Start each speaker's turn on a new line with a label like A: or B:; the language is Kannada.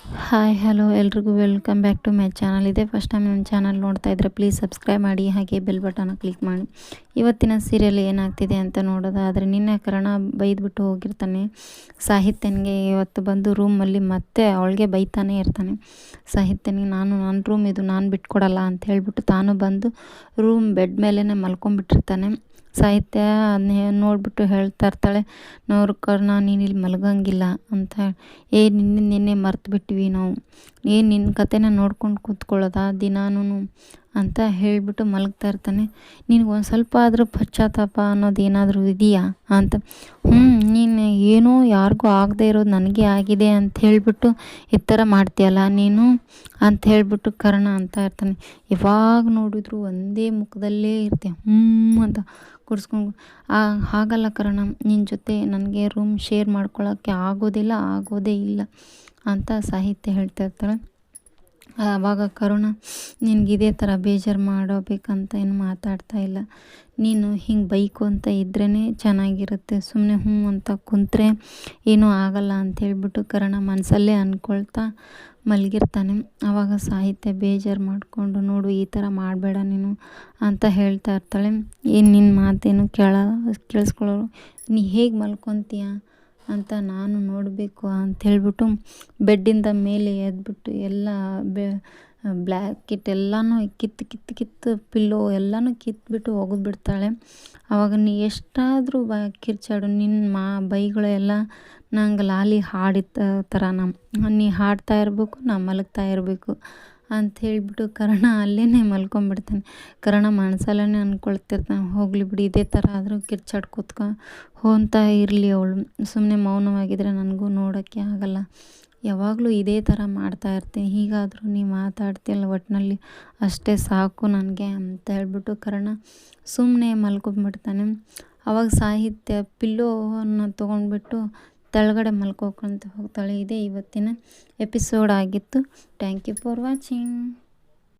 A: ಹಾಯ್ ಹಲೋ ಎಲ್ರಿಗೂ welcome back to my channel ಇದೆ ಫಸ್ಟ್ ಟೈಮ್ ನನ್ನ ಚಾನಲ್ ನೋಡ್ತಾ ಇದ್ದರೆ ಪ್ಲೀಸ್ ಸಬ್ಸ್ಕ್ರೈಬ್ ಮಾಡಿ, ಹಾಗೆ ಬೆಲ್ ಬಟನ್ನ ಕ್ಲಿಕ್ ಮಾಡಿ. ಇವತ್ತಿನ ಸೀರಿಯಲ್ ಏನಾಗ್ತಿದೆ ಅಂತ ನೋಡೋದಾದರೆ, ನಿನ್ನೆ ಕರ್ಣ ಬೈದ್ಬಿಟ್ಟು ಹೋಗಿರ್ತಾನೆ. ಸಾಹಿತ್ಯನಿಗೆ ಇವತ್ತು ಬಂದು ರೂಮಲ್ಲಿ ಮತ್ತೆ ಅವಳಿಗೆ ಬೈತಾನೆ ಇರ್ತಾನೆ. ಸಾಹಿತ್ಯನಿಗೆ, ನಾನು, ನನ್ನ ರೂಮ್ ಇದು, ನಾನು ಬಿಟ್ಕೊಡಲ್ಲ ಅಂತ ಹೇಳಿಬಿಟ್ಟು ತಾನು ಬಂದು ರೂಮ್ ಬೆಡ್ ಮೇಲೇ ಮಲ್ಕೊಂಡ್ಬಿಟ್ಟಿರ್ತಾನೆ ಸಾಹಿತ್ಯ ಅದನ್ನೇ ನೋಡಿಬಿಟ್ಟು ಹೇಳ್ತಾ ಇರ್ತಾಳೆ ನೋರು ಕರ್ಣ, ನೀನು ಇಲ್ಲಿ ಮಲಗಂಗಿಲ್ಲ ಅಂತ ಏ, ನಿನ್ನೆ ನಿನ್ನೆ ಮರ್ತು ಬಿಟ್ವಿ ನಾವು. ಏನು ನಿನ್ನ ಕತೆನ ನೋಡ್ಕೊಂಡು ಕೂತ್ಕೊಳ್ಳೋದಾ? ದಿನಾನು ಅಂತ ಹೇಳಿಬಿಟ್ಟು ಮಲಗ್ತಾ ಇರ್ತಾನೆ. ನಿನಗೆ ಒಂದು ಸ್ವಲ್ಪ ಆದರೂ ಪಶ್ಚಾತ್ತಾಪ ಅನ್ನೋದು ಏನಾದರೂ ಇದೆಯಾ ಅಂತ. ಹ್ಞೂ ನೀನು ಏನೋ ಯಾರಿಗೂ ಆಗದೆ ಇರೋದು ನನಗೆ ಆಗಿದೆ ಅಂತ ಹೇಳಿಬಿಟ್ಟು ಈ ಥರ ಮಾಡ್ತೀಯಲ್ಲ ನೀನು ಅಂತ ಹೇಳಿಬಿಟ್ಟು ಕರ್ಣ ಅಂತ ಇರ್ತಾನೆ. ಯಾವಾಗ ನೋಡಿದ್ರು ಒಂದೇ ಮುಖದಲ್ಲೇ ಇರ್ತೀಯ. ಹ್ಞೂ ಅಂತ ಕುಡಿಸ್ಕೊಂಡು ಹಾಗಲ್ಲ ಕರ್ಣ ನಿನ್ನ ಜೊತೆ ನನಗೆ ರೂಮ್ ಶೇರ್ ಮಾಡ್ಕೊಳ್ಳೋಕ್ಕೆ ಆಗೋದಿಲ್ಲ, ಆಗೋದೇ ಇಲ್ಲ ಅಂತ ಸಾಹಿತ್ಯ ಹೇಳ್ತಾ ಇರ್ತಾಳೆ. ಆವಾಗ ಕರುಣ, ನಿನಗೆ ಇದೇ ಥರ ಬೇಜಾರು ಮಾಡಬೇಕಂತ ಏನು ಮಾತಾಡ್ತಾ ಇಲ್ಲ. ನೀನು ಹಿಂಗೆ ಬೈಕು ಅಂತ ಇದ್ರೇ ಚೆನ್ನಾಗಿರುತ್ತೆ. ಸುಮ್ಮನೆ ಹ್ಞೂ ಅಂತ ಕುಂತ್ರೆ ಏನೂ ಆಗಲ್ಲ ಅಂತ ಹೇಳ್ಬಿಟ್ಟು ಕರುಣ ಮನಸಲ್ಲೇ ಅಂದ್ಕೊಳ್ತಾ ಮಲಗಿರ್ತಾನೆ. ಆವಾಗ ಸಾಹಿತ್ಯ ಬೇಜಾರು ಮಾಡಿಕೊಂಡು ನೋಡು ಈ ಥರ ಮಾಡಬೇಡ ನೀನು ಅಂತ ಹೇಳ್ತಾ ಇರ್ತಾಳೆ. ಏನು ನಿನ್ನ ಮಾತೇನು ಕೇಳ, ಕೇಳಿಸ್ಕೊಳ್ಳೋರು, ನೀ ಹೇಗೆ ಮಲ್ಕೊತೀಯ? ಅಂತ ನಾನು ನೋಡಬೇಕು ಅಂತ ಹೇಳ್ಬಿಟ್ಟು ಬೆಡ್ಡಿಂದ ಮೇಲೆ ಎದ್ಬಿಟ್ಟು ಎಲ್ಲ ಬೆ ಬ್ಲ್ಯಾಕೆಟ್ ಎಲ್ಲನೂ ಕಿತ್ತು ಕಿತ್ತು ಕಿತ್ತು ಪಿಲ್ಲೋ ಎಲ್ಲನೂ ಕಿತ್ಬಿಟ್ಟು ಒಗೆದ್ಬಿಡ್ತಾಳೆ ಆವಾಗ ನೀ ಎಷ್ಟಾದರೂ ಬ ಕಿರ್ಚಾಡು ನಿನ್ನ ಮಾ ಬೈಗಳೆಲ್ಲ ನಂಗೆ ಲಾಲಿ ಹಾಡಿದ ಥರ ನಮ್ಮ ನೀ ಹಾಡ್ತಾ ಇರಬೇಕು, ನಾ ಮಲಗ್ತಾ ಇರಬೇಕು. ಅಂತ ಹೇಳಿಬಿಟ್ಟು ಕರ್ಣ ಅಲ್ಲೇ ಮಲ್ಕೊಂಬಿಡ್ತಾನೆ ಕರ್ಣ ಮನಸಲ್ಲೇ ಅಂದ್ಕೊಳ್ತಿರ್ತಾನೆ ಹೋಗಲಿ ಬಿಡಿ, ಇದೇ ಥರ ಆದರೂ ಕಿರ್ಚಾಡ್ ಕೂತ್ಕೊ. ಹೋಗ್ತಾ ಇರಲಿ ಅವಳು. ಸುಮ್ಮನೆ ಮೌನವಾಗಿದ್ದರೆ ನನಗೂ ನೋಡೋಕ್ಕೆ ಆಗಲ್ಲ. ಯಾವಾಗಲೂ ಇದೇ ಥರ ಮಾಡ್ತಾ ಇರ್ತೀನಿ. ಹೀಗಾದರೂ ನೀವು ಮಾತಾಡ್ತಿಲ್ಲ ಒಟ್ಟಿನಲ್ಲಿ ಅಷ್ಟೇ ಸಾಕು ನನಗೆ ಅಂತ ಹೇಳ್ಬಿಟ್ಟು ಕರ್ಣ ಸುಮ್ಮನೆ ಮಲ್ಕೊಂಬಿಡ್ತಾನೆ ಅವಾಗ ಸಾಹಿತ್ಯ ಪಿಲ್ಲೋವನ್ನು ತೊಗೊಂಡ್ಬಿಟ್ಟು ತೆಳಗಡೆ ಮಲ್ಕೋಕೊಂತ ಹೋಗ್ತಾಳೆ. ಇದೇ ಇವತ್ತಿನ ಎಪಿಸೋಡ್ ಆಗಿತ್ತು. Thank you for watching